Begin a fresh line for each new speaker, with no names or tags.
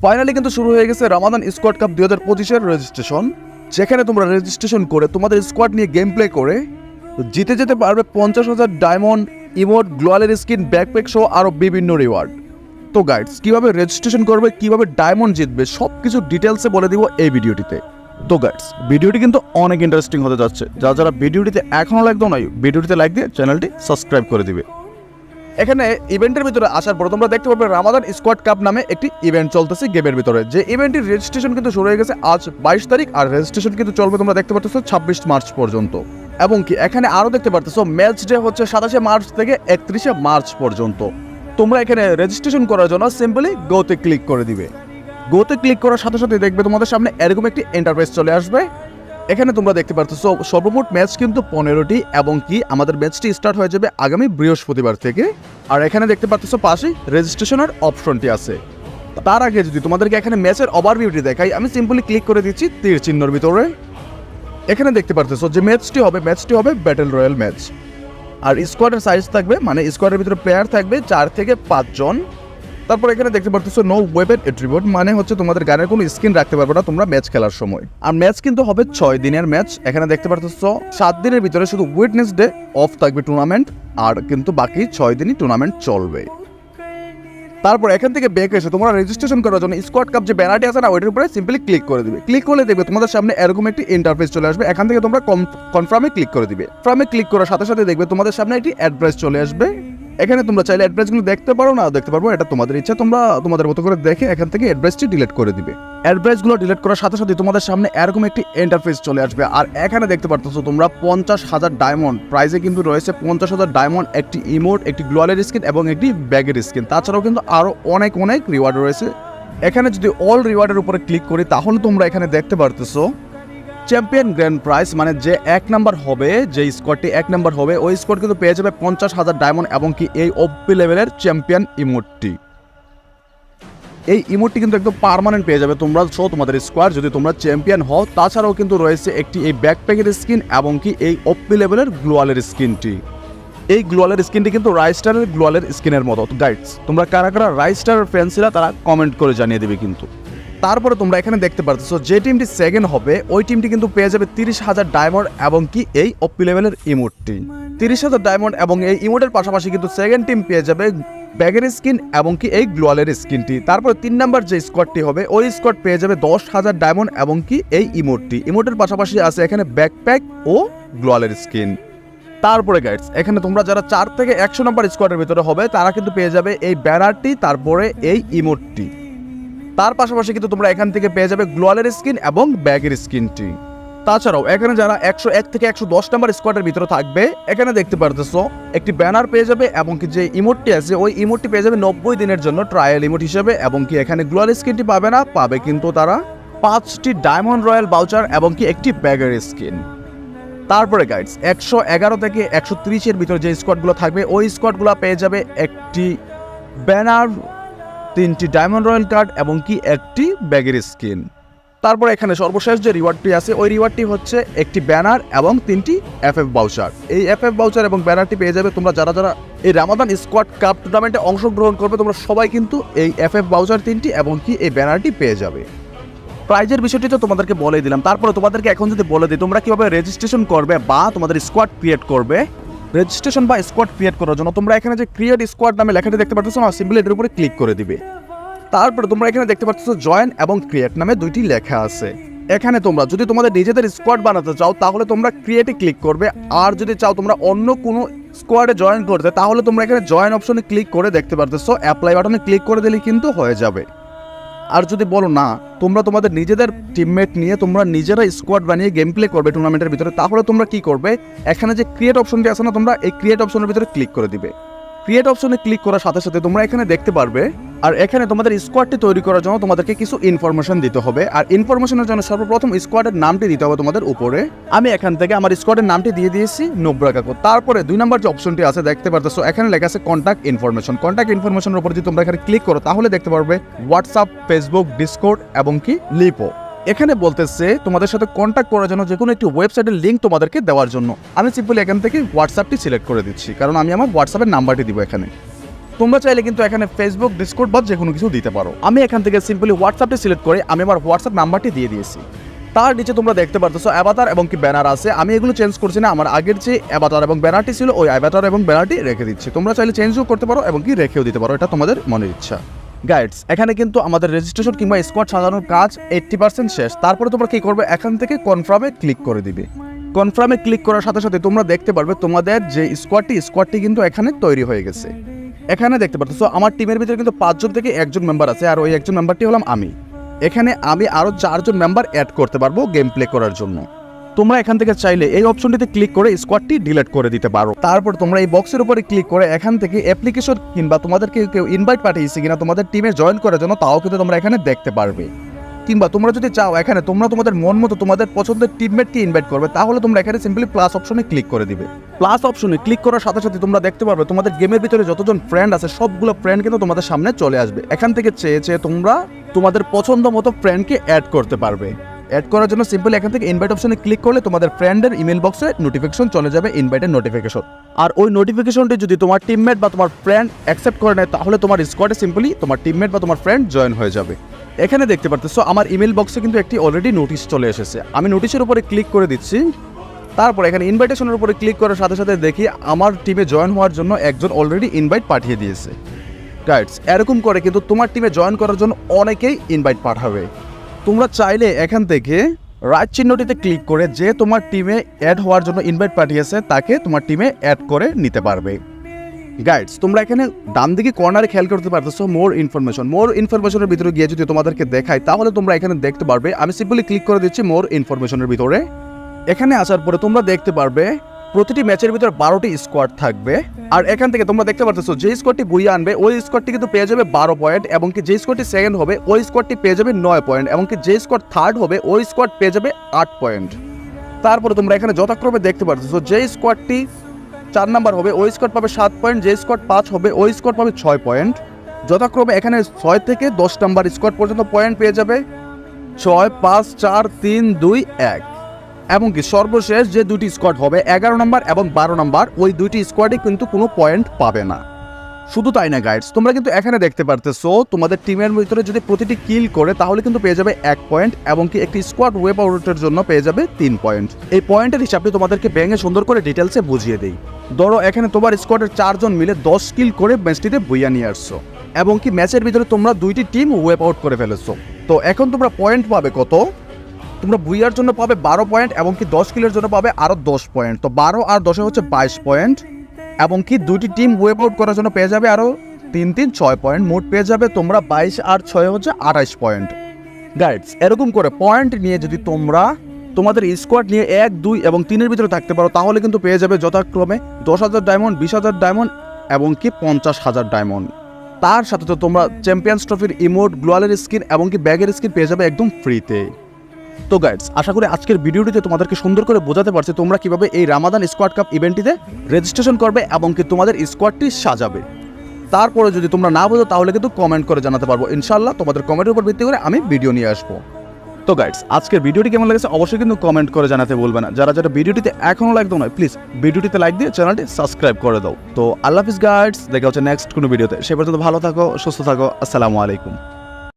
Finally কিন্তু শুরু হয়ে গেছে রামাদান স্কোয়াড কাপ দুই হাজার পঁচিশের রেজিস্ট্রেশন যেখানে তোমরা রেজিস্ট্রেশন করে তোমাদের স্কোয়াড নিয়ে গেম প্লে করে জিতে যেতে পারবে পঞ্চাশ হাজার ডায়মন্ড ইমোট গ্লোয়ালের স্কিন ব্যাকপ্যাক সহ আরও বিভিন্ন রিওয়ার্ড তো গাইডস কীভাবে রেজিস্ট্রেশন করবে, কীভাবে ডায়মন্ড জিতবে সব কিছু ডিটেলসে বলে দিব এই ভিডিওটিতে। তো গাইডস ভিডিওটি কিন্তু অনেক ইন্টারেস্টিং হতে যাচ্ছে। যারা যারা ভিডিওটিতে এখনও দাও নাই, ভিডিওটিতে লাইক দিয়ে চ্যানেলটি সাবস্ক্রাইব করে দিবে। এখানে ইভেন্টের ভিতরে আসার পর তোমরা দেখতে পারবে রামাদান স্কোয়াড কাপ নামে একটি ইভেন্ট চলতেছে গেমের ভিতরে। যে ইভেন্টের রেজিস্ট্রেশন কিন্তু শুরু হয়ে গেছে আজ বাইশ তারিখ আর রেজিস্ট্রেশন কিন্তু চলবে তোমরা দেখতে পাচ্ছ ছাব্বিশ মার্চ পর্যন্ত। এবং কি, এখানে আরও দেখতে পারতেছো ম্যাচ ডে হচ্ছে সাতাশে মার্চ থেকে একত্রিশে মার্চ পর্যন্ত। তোমরা এখানে রেজিস্ট্রেশন করার জন্য সিম্পলি গোতে ক্লিক করে দিবে। গোতে ক্লিক করার সাথে সাথে দেখবে তোমাদের সামনে এরকম একটি ইন্টারফেস চলে আসবে। এখানে তোমরা দেখতে পাচ্ছ সর্বমোট ম্যাচ কিন্তু পনেরোটি এবং কি আমাদের ম্যাচটি স্টার্ট হয়ে যাবে আগামী বৃহস্পতিবার থেকে। আর এখানে দেখতে পাচ্ছ পাশেই রেজিস্ট্রেশনের অপশনটি আছে। তার আগে যদি তোমাদেরকে এখানে ম্যাচের ওভারভিউটি দেখাই, আমি সিম্পলি ক্লিক করে দিচ্ছি তীর চিহ্নর ভিতরে। এখানে দেখতে পারতেছো যে ম্যাচটি হবে ম্যাচটি হবে ব্যাটেল রয়্যাল ম্যাচ আর স্কোয়াডের সাইজ থাকবে মানে স্কোয়াডের ভিতরে প্লেয়ার থাকবে চার থেকে পাঁচজন। তারপর এখানে দেখতে পারতেছো নো ওয়েবেন এট্রিবিউট মানে হচ্ছে তোমাদের গানের কোনো স্কিন রাখতে পারবে না, তোমরা ম্যাচ খেলার সময়। আর ম্যাচ কিন্তু হবে ছয় দিনের ম্যাচ এখানে দেখতে পারতেছো, সাত দিনের ভিতরে শুধু উইটনেস ডে অফ থাকবে টুর্নামেন্ট আর কিন্তু বাকি ছয় দিনই টুর্নামেন্ট চলবে। তারপর এখান থেকে বেক এসে তোমরা রেজিস্ট্রেশন করার জন্য স্কোয়াড কাপ যে ব্যানারটি আছে না, ওইটার উপরে সিম্পলি ক্লিক করে দিবে। ক্লিক করলে দেখবে তোমাদের সামনে এরকম একটি ইন্টারফেস চলে আসবে, এখান থেকে তোমরা কনফার্মে ক্লিক করে দিবে। কনফার্মে ক্লিক করার সাথে সাথে দেখবে তোমাদের সামনে একটি অ্যাড্রেস চলে আসবে। এখানে তোমরা চাইলে অ্যাড্রেসগুলো দেখতে পারো না দেখতে পারব, এটা তোমাদের ইচ্ছা। তোমরা তোমাদের মতো করে দেখে এখান থেকে অ্যাড্রেসটি ডিলিট করে দিবে। অ্যাড্রেসগুলো ডিলিট করার সাথে সাথে তোমাদের সামনে এরকম একটি ইন্টারফেস চলে আসবে। আর এখানে দেখতে পারতেছো তোমরা পঞ্চাশ হাজার ডায়মন্ড প্রাইজে কিন্তু রয়েছে পঞ্চাশ হাজার ডায়মন্ড একটি ইমোট একটি গ্লোয়ালের স্কিন এবং একটি ব্যাগের স্কিন তাছাড়াও কিন্তু আরও অনেক অনেক রিওয়ার্ড রয়েছে। এখানে যদি অল রিওয়ার্ডের উপরে ক্লিক করি, তাহলে তোমরা এখানে দেখতে পারতেছো চ্যাম্পিয়ন গ্র্যান্ড প্রাইজ মানে যে এক নাম্বার হবে, যে স্কোয়াডটি এক নাম্বার হবে, ওই স্কোয়াড কিন্তু পেয়ে যাবে পঞ্চাশ হাজার ডায়মন্ড এবং কি এই ওপি লেভেলের চ্যাম্পিয়ন ইমোটটি। এই ইমোটটি কিন্তু একদম পার্মানেন্ট পেয়ে যাবে তোমরা, সো তোমাদের স্কোয়াড যদি তোমরা চ্যাম্পিয়ন হও, তাছাড়াও কিন্তু রয়েছে একটি এই ব্যাকপ্যাকের স্কিন এবং কি এই ওপি লেভেলের গ্লোয়ালের স্কিনটি এই গ্লোয়ালের স্কিনটি কিন্তু রাইস্টারের গ্লোয়ালের স্কিনের মতো। গাইডস তোমরা কারা কারা রাইস্টারের ফ্যান্সিরা তারা কমেন্ট করে জানিয়ে দেবে কিন্তু। তারপরে তোমরা এখানে দেখতে পারতেছো যে টিমটি সেকেন্ড হবে, ওই টিমটি কিন্তু পেয়ে যাবে তিরিশ হাজার ডায়মন্ড এবং কি এই অপি লেভেলের ইমোটটি তিরিশ হাজার ডায়মন্ড এবং এই ইমোটের পাশাপাশি কিন্তু সেকেন্ড টিম পেয়ে যাবে ব্যাগের স্কিন এবং কি এই গ্লোয়ালের স্কিনটি তারপর তিন নাম্বার যে স্কোয়াডটি হবে, ওই স্কোয়াড পেয়ে যাবে দশ হাজার ডায়মন্ড এবং কি এই ইমোটটি ইমোটের পাশাপাশি আছে এখানে ব্যাকপ্যাক ও গ্লোয়ালের স্কিন তারপরে গাইডস এখানে তোমরা যারা চার থেকে একশো নম্বর স্কোয়াডের ভিতরে হবে, তারা কিন্তু পেয়ে যাবে এই ব্যানারটি তারপরে এই ইমোটটি তার পাশাপাশি কিন্তু তোমরা এখান থেকে পেয়ে যাবে গ্লোয়ালের স্কিন এবং ব্যাগের স্কিনটি। তাছাড়াও এখানে যারা একশো এক থেকে একশো দশ নাম্বার স্কোয়াডের ভিতরে থাকবে, এখানে দেখতে পারতেছো, একটি ব্যানার পেয়ে যাবে এবং কি যে ইমোটটি আছে, ওই ইমোটটি পেয়ে যাবে নব্বই দিনের জন্য ট্রায়াল ইমোট হিসেবে এবং কি এখানে গ্লোয়াল স্কিনটি পাবে না, পাবে কিন্তু তারা পাঁচটি ডায়মন্ড রয়্যাল বাউচার এবং কি একটি ব্যাগের স্কিন। তারপরে গাইডস একশো এগারো থেকে একশো তিরিশের ভিতরে যে স্কোয়াডগুলো থাকবে, ওই স্কোয়াডগুলো পেয়ে যাবে একটি ব্যানার তিনটি ডায়মন্ড রয়্যাল কার্ড এবং কি একটি ব্যাগের স্কিন। তারপর এখানে সর্বশেষ যে রিওয়ার্ডটি আছে, ওই রিওয়ার্ডটি হচ্ছে একটি ব্যানার এবং তিনটি এফ এফ বাউচার এই এফ এফ বাউচার এবং ব্যানারটি পেয়ে যাবে তোমরা যারা যারা এই রামাদান স্কোয়াড কাপ টুর্নামেন্টে অংশগ্রহণ করবে, তোমরা সবাই কিন্তু এই এফ এফ বাউচার তিনটি এবং কি এই ব্যানারটি পেয়ে যাবে। প্রাইজের বিষয়টি তো তোমাদেরকে বলে দিলাম। তারপরে তোমাদেরকে এখন যদি বলে দিই, তোমরা কীভাবে রেজিস্ট্রেশন করবে বা তোমাদের স্কোয়াড ক্রিয়েট করবে রেজিস্ট্রেশন বা স্কোয়াড ক্রিয়েট করার জন্য তোমরা এখানে যে ক্রিয়েট স্কোয়াড নামে লেখাটি দেখতে পাচ্ছ না সিম্পলি এটার উপরে ক্লিক করে দিবে। তারপরে তোমরা এখানে দেখতে পাচ্ছ জয়েন এবং ক্রিয়েট নামে দুইটি লেখা আছে। এখানে তোমরা যদি তোমাদের নিজেদের স্কোয়াড বানাতে চাও, তাহলে তোমরা ক্রিয়েটে ক্লিক করবে। আর যদি চাও তোমরা অন্য কোনো স্কোয়াডে জয়েন করতে, তাহলে তোমরা এখানে জয়েন অপশনে ক্লিক করে দেখতে পারতেছো, অ্যাপ্লাই বাটনে ক্লিক করে দিলে কিন্তু হয়ে যাবে। আর যদি বলো না, তোমরা তোমাদের নিজেদের টিমমেট নিয়ে তোমরা নিজেরা স্কোয়াড বানিয়ে গেম প্লে করবে টুর্নামেন্টের ভিতরে, তাহলে তোমরা কি করবে? এখানে যে ক্রিয়েট অপশনটি আছে না, তোমরা এই ক্রিয়েট অপশনের ভিতরে ক্লিক করে দিবে। ক্রিয়েট অপশনে ক্লিক করার সাথে সাথে তোমরা এখানে দেখতে পারবে। আর এখানে তোমাদের স্কোয়াডটি তৈরি করার জন্য তোমাদেরকে কিছু ইনফরমেশন দিতে হবে। আর ইনফরমেশনের জন্য সর্বপ্রথম স্কোয়াডের নামটি দিতে হবে তোমাদের উপরে। আমি এখান থেকে আমার স্কোয়াডের নামটি দিয়ে দিয়েছি, নোবরা কাকু। তারপরে দুই নম্বর যে অপশনটি আছে, দেখতে পারতেছো, এখানে লেখা আছে কন্ট্যাক্ট ইনফরমেশন কন্ট্যাক্ট ইনফরমেশনের উপর যদি তোমরা এখানে ক্লিক করো, তাহলে দেখতে পারবে হোয়াটসঅ্যাপ ফেসবুক ডিসকোড এবং কি? লিপো এখানে বলতেছে, তোমাদের সাথে কন্ট্যাক্ট করার জন্য যে কোনো একটি ওয়েবসাইটের লিঙ্ক তোমাদেরকে দেওয়ার জন্য। আমি সিম্পলি এখান থেকে হোয়াটসঅ্যাপটি সিলেক্ট করে দিচ্ছি, কারণ আমি আমার হোয়াটসঅ্যাপের নাম্বারটি দিব এখানে। তোমরা চাইলে কিন্তু এখানে ফেসবুক ডিসকোড বা যে কোনো কিছু দিতে পারো। আমি এখান থেকে সিম্পলি হোয়াটসঅ্যাপটি সিলেক্ট করে আমি আমার হোয়াটসঅ্যাপ নাম্বারটি দিয়ে দিয়েছি। তার নিচে তোমরা দেখতে পারতেছো অ্যাভাতার এবং কি ব্যানার আছে। আমি এগুলো চেঞ্জ করছি না, আমার আগের যে অ্যাভাতার এবং ব্যানারটি ছিল, ওই অ্যাভাতার এবং ব্যানারটি রেখে দিচ্ছি। তোমরা চাইলে চেঞ্জও করতে পারো এবং কি রেখেও দিতে পারো, এটা তোমাদের মনের ইচ্ছা। গাইডস এখানে কিন্তু আমাদের রেজিস্ট্রেশন কিংবা স্কোয়াড সাজানোর কাজ এইট্টি পার্সেন্ট শেষ। তারপরে তোমরা কী করবে? এখান থেকে কনফার্মে ক্লিক করে দিবে। কনফার্মে ক্লিক করার সাথে সাথে তোমরা দেখতে পারবে তোমাদের যে স্কোয়াডটি স্কোয়াডটি কিন্তু এখানে তৈরি হয়ে গেছে। এখানে দেখতে পাচ্ছ আমার টিমের ভিতরে কিন্তু পাঁচজন থেকে একজন মেম্বার আছে, আর ওই একজন মেম্বারটি হলাম আমি। এখানে আমি আরও চারজন মেম্বার অ্যাড করতে পারব গেম প্লে করার জন্য। তোমরা এখান থেকে চাইলে এই অপশনটিতে ক্লিক করে স্কোয়াডটি ডিলিট করে দিতে পারো। তারপর তোমরা এই বক্সের উপরে ক্লিক করে এখান থেকে অ্যাপ্লিকেশন কিংবা তোমাদেরকে কেউ ইনভাইট পাঠিয়েছে কিনা তোমাদের টিমে জয়েন করার জন্য, তাও কিন্তু তোমরা এখানে দেখতে পারবে। কিংবা তোমরা যদি চাও এখানে তোমরা তোমাদের মন মতো তোমাদের পছন্দের টিমমেটকে ইনভাইট করবে, তাহলে তোমরা এখানে সিম্পলি প্লাস অপশনে ক্লিক করে দিবে। প্লাস অপশনে ক্লিক করার সাথে সাথে তোমরা দেখতে পারবে তোমাদের গেমের ভিতরে যতজন ফ্রেন্ড আছে, সবগুলো ফ্রেন্ড কিন্তু তোমাদের সামনে চলে আসবে। এখান থেকে চেয়ে চেয়ে তোমরা তোমাদের পছন্দ মতো ফ্রেন্ডকে অ্যাড করতে পারবে। অ্যাড করার জন্য সিম্পল এখান থেকে ইনভাইট অপশনে ক্লিক করলে তোমাদের ফ্রেন্ডের ইমেল বক্সে নোটিফিকেশন চলে যাবে ইনভাইটের নোটিফিকেশন আর ওই নোটিফিকেশনটি যদি তোমার টিমমেট বা তোমার ফ্রেন্ড অ্যাকসেপ্ট করে নেয়, তাহলে তোমার স্কোয়াডে সিম্পলি তোমার টিমমেট বা তোমার ফ্রেন্ড জয়েন হয়ে যাবে। এখানে দেখতে পারতেছো, আমার ইমেল বক্সে কিন্তু একটি অলরেডি নোটিশ চলে এসেছে। আমি নোটিশের উপরে ক্লিক করে দিচ্ছি। তারপর এখানে ইনভাইটেশনের উপরে ক্লিক করার সাথে সাথে দেখি আমার টিমে জয়েন হওয়ার জন্য একজন অলরেডি ইনভাইট পাঠিয়ে দিয়েছে। গাইডস এরকম করে কিন্তু তোমার টিমে জয়েন করার জন্য অনেকেই ইনভাইট পাঠাবে। তোমরা চাইলে এখান থেকে রাইট চিহ্নটিতে ক্লিক করে যে তোমার টিমে অ্যাড হওয়ার জন্য ইনভাইট পাঠিয়েছে, তাকে তোমার টিমে অ্যাড করে নিতে পারবে। গাইডস তোমরা এখানে ডান দিকে কর্নারে খেয়াল করতে পারতেছো মোর ইনফরমেশন মোর ইনফরমেশনের ভিতরে গিয়ে যদি তোমাদেরকে দেখাই, তাহলে তোমরা এখানে দেখতে পারবে। আমি সিম্পলি ক্লিক করে দিচ্ছি মোর ইনফরমেশনের ভিতরে। এখানে আসার পরে তোমরা দেখতে পারবে প্রতিটি ম্যাচের ভিতরে বারোটি স্কোয়াড থাকবে। আর এখান থেকে তোমরা দেখতে পারতেছো, যে স্কোয়াডটি বইয়ে আনবে, ওই স্কোয়াডটি কিন্তু পেয়ে যাবে বারো পয়েন্ট এবং কি যে স্কোয়াডটি সেকেন্ড হবে, ওই স্কোয়াডটি পেয়ে যাবে নয় পয়েন্ট এবং কি যে স্কোয়াড থার্ড হবে, ওই স্কোয়াড পেয়ে যাবে আট পয়েন্ট তারপরে তোমরা এখানে যথাক্রমে দেখতে পারতেছো, যে স্কোয়াডটি চার নাম্বার হবে, ওই স্কোয়াড পাবে সাত পয়েন্ট যে স্কোয়াড পাঁচ হবে, ওই স্কোয়াড পাবে ছয় পয়েন্ট যথাক্রমে এখানে ছয় থেকে দশ নাম্বার স্কোয়াড পর্যন্ত পয়েন্ট পেয়ে যাবে। ছয়, পাঁচ, চার, তিন, দুই, এক। এমনকি সর্বশেষ যে দুটি স্কোয়াড হবে, এগারো নম্বর এবং বারো নম্বর ওই দুইটি স্কোয়াডে কিন্তু কোনো পয়েন্ট পাবে না। শুধু তাই না গাইডস তোমরা কিন্তু এখানে দেখতে পারতেছো, তোমাদের টিমের ভিতরে যদি প্রতিটি কিল করে, তাহলে কিন্তু পেয়ে যাবে এক পয়েন্ট এবং কি একটি স্কোয়াড ওয়েব আউটের জন্য পেয়ে যাবে তিন পয়েন্ট এই পয়েন্টের হিসাবটি তোমাদেরকে ব্যাঙে সুন্দর করে ডিটেলসে বুঝিয়ে দিই। ধরো, এখানে তোমার স্কোয়াডের চারজন মিলে দশ কিল করে ম্যাচটিতে বইয়া নিয়ে আসছো এবং কি ম্যাচের ভিতরে তোমরা দুইটি টিম ওয়েব আউট করে ফেলেছো। তো এখন তোমরা পয়েন্ট পাবে কত? তোমরা বুইয়ার জন্য পাবে বারো পয়েন্ট এবং কি দশ কিলোর জন্য পাবে আরও দশ পয়েন্ট। তো বারো আর দশে হচ্ছে বাইশ পয়েন্ট। এবং কি দুটি টিম ওয়েব আউট করার জন্য পেয়ে যাবে আরও তিন তিন, ছয় পয়েন্ট। মোট পেয়ে যাবে তোমরা বাইশ আর ছয় হচ্ছে আঠাইশ পয়েন্ট। গাইডস এরকম করে পয়েন্ট নিয়ে যদি তোমরা তোমাদের স্কোয়াড নিয়ে এক, দুই এবং তিনের ভিতরে থাকতে পারো, তাহলে কিন্তু পেয়ে যাবে যথাক্রমে দশ হাজার ডায়মন্ড বিশ হাজার ডায়মন্ড এবং কি পঞ্চাশ হাজার ডায়মন্ড তার সাথে তো তোমরা চ্যাম্পিয়ন্স ট্রফির ইমোট গ্লোয়ালের স্কিন এবং কি ব্যাগের স্কিন পেয়ে যাবে একদম ফ্রিতে তো গাইডস আশা করি আজকের ভিডিওটিতে তোমাদেরকে সুন্দর করে বোঝাতে পারছি তোমরা কীভাবে এই রামাদান স্কোয়াড কাপ ইভেন্টটিতে রেজিস্ট্রেশন করবে এবং কি তোমাদের স্কোয়াডটি সাজাবে। তারপরে যদি তোমরা না বোঝো, তাহলে কিন্তু কমেন্ট করে জানাতে পারব। ইনশাল্লাহ তোমাদের কমেন্টের উপর ভিত্তি করে আমি ভিডিও নিয়ে আসব। তো গাইডস আজকের ভিডিওটি কেমন লেগেছে অবশ্যই কিন্তু কমেন্ট করে জানাতে বলবে না। যারা যারা ভিডিওটিতে এখনও লাইক দাও নয় প্লিজ ভিডিওটিতে লাইক দিয়ে চ্যানেলটি সাবস্ক্রাইব করে দাও। তো আল্লাহ হাফিজ গাইডস দেখা হচ্ছে নেক্সট কোনো ভিডিওতে সে পর্যন্ত ভালো থাকো, সুস্থ থাকো, আসসালামু আলাইকুম।